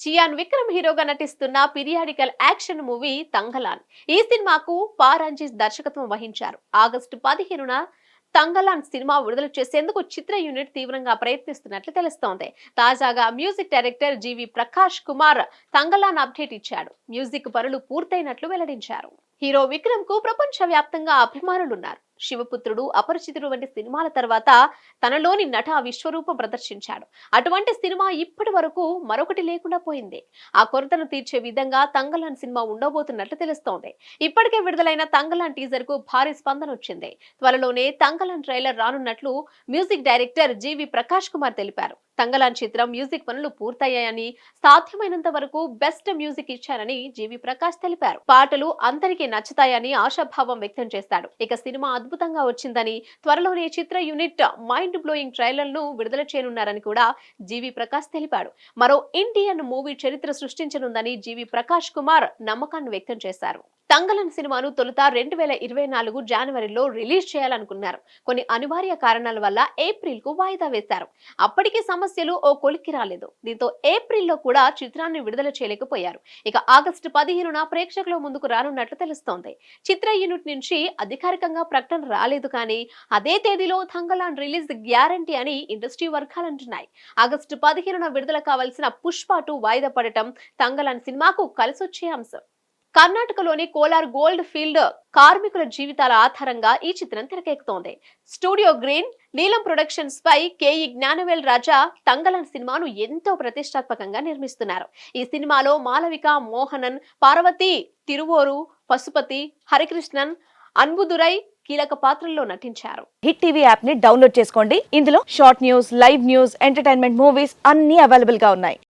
చియాన్ విక్రమ్ హీరోగా నటిస్తున్న periodical action movie Thangalaan. ఈ సినిమాకు పారాంజీస్ దర్శకత్వం వహించారు. ఆగస్టు పదిహేనున తంగలాన్ సినిమా విడుదల చేసేందుకు చిత్ర యూనిట్ తీవ్రంగా ప్రయత్నిస్తున్నట్లు తెలుస్తోంది. తాజాగా music director GV Prakash Kumar Thangalaan update ఇచ్చాడు. మ్యూజిక్ పనులు పూర్తయినట్లు వెల్లడించారు. హీరో విక్రమ్కు ప్రపంచ వ్యాప్తంగా అభిమానులున్నారు. శివపుత్రుడు అపరిచితుడు వంటి సినిమాల తర్వాత తనలోని నట విశ్వరూపం ప్రదర్శించాడు. అటువంటి సినిమా ఇప్పటి వరకు మరొకటి లేకుండా పోయింది. ఆ కొరతను తీర్చే విధంగా తంగలాన్ సినిమా ఉండబోతున్నట్లు తెలుస్తోంది. ఇప్పటికే విడుదలైన తంగలాన్ టీజర్కు భారీ స్పందన వచ్చింది. త్వరలోనే తంగలాన్ ట్రైలర్ రానున్నట్లు మ్యూజిక్ డైరెక్టర్ జీవి ప్రకాష్ కుమార్ తెలిపారు. తంగలాన్ చిత్రం మ్యూజిక్ పనులు పూర్తయ్యాయని సాధ్యమైనంత వరకు బెస్ట్ మ్యూజిక్ ఇచ్చారని జీవి ప్రకాష్ తెలిపారు. పాటలు అందరికీ నచ్చుతాయని ఆశాభావం వ్యక్తం చేశాడు ఇక సినిమా అద్భుతంగా వచ్చిందని త్వరలోనే చిత్ర యూనిట్ మైండ్ బ్లోయింగ్ ట్రైలర్ను విడుదల చేయనున్నారని కూడా జీవి ప్రకాష్ తెలిపాడు. మరో ఇండియన్ మూవీ చరిత్ర సృష్టించనుందని జీవి ప్రకాష్ కుమార్ నమ్మకాన్ని వ్యక్తం చేశారు. తంగలన్ సినిమాను తొలుత రెండు వేల ఇరవై నాలుగు జనవరిలో రిలీజ్ చేయాలనుకున్నారు. కొన్ని అనివార్య కారణాల వల్ల ఏప్రిల్కు వాయిదా వేశారు. అప్పటికి సమస్యలు ఓ కొలిక్కి రాలేదు. దీంతో ఏప్రిల్లో కూడా చిత్రాన్ని విడుదల చేయలేకపోయారు. ఇక ఆగస్టు పదిహేనున ప్రేక్షకుల ముందుకు రానున్నట్లు తెలుస్తోంది. చిత్ర యూనిట్ నుంచి అధికారికంగా ప్రకటన రాలేదు కానీ అదే తేదీలో తంగలాన్ రిలీజ్ గ్యారంటీ అని ఇండస్ట్రీ వర్గాలు అంటున్నాయి ఆగస్టు పదిహేనున విడుదల కావాల్సిన పుష్ప టూ వాయిదా పడటం తంగలాన్ సినిమాకు కలిసొచ్చే అంశం. కర్ణాటకలోని కోలార్ గోల్డ్ ఫీల్డ్ కార్మికుల జీవితాల ఆధారంగా ఈ చిత్రం తెరకెక్కుతోంది. స్టూడియో గ్రీన్ నీలం ప్రొడక్షన్స్ పై కేఈ జ్ఞానవేల్ రాజా తంగలన్ సినిమాను ఎంతో ప్రతిష్టాత్మకంగా నిర్మిస్తున్నారు. ఈ సినిమాలో మాలవిక మోహనన్ పార్వతి తిరువోరు పశుపతి హరికృష్ణన్ అన్బుదురై కీలక పాత్రల్లో నటించారు. హిట్ టీవీ యాప్ని డౌన్లోడ్ చేసుకోండి. ఇందులో short news live news entertainment movies అన్ని అవైలబుల్గా ఉన్నాయి.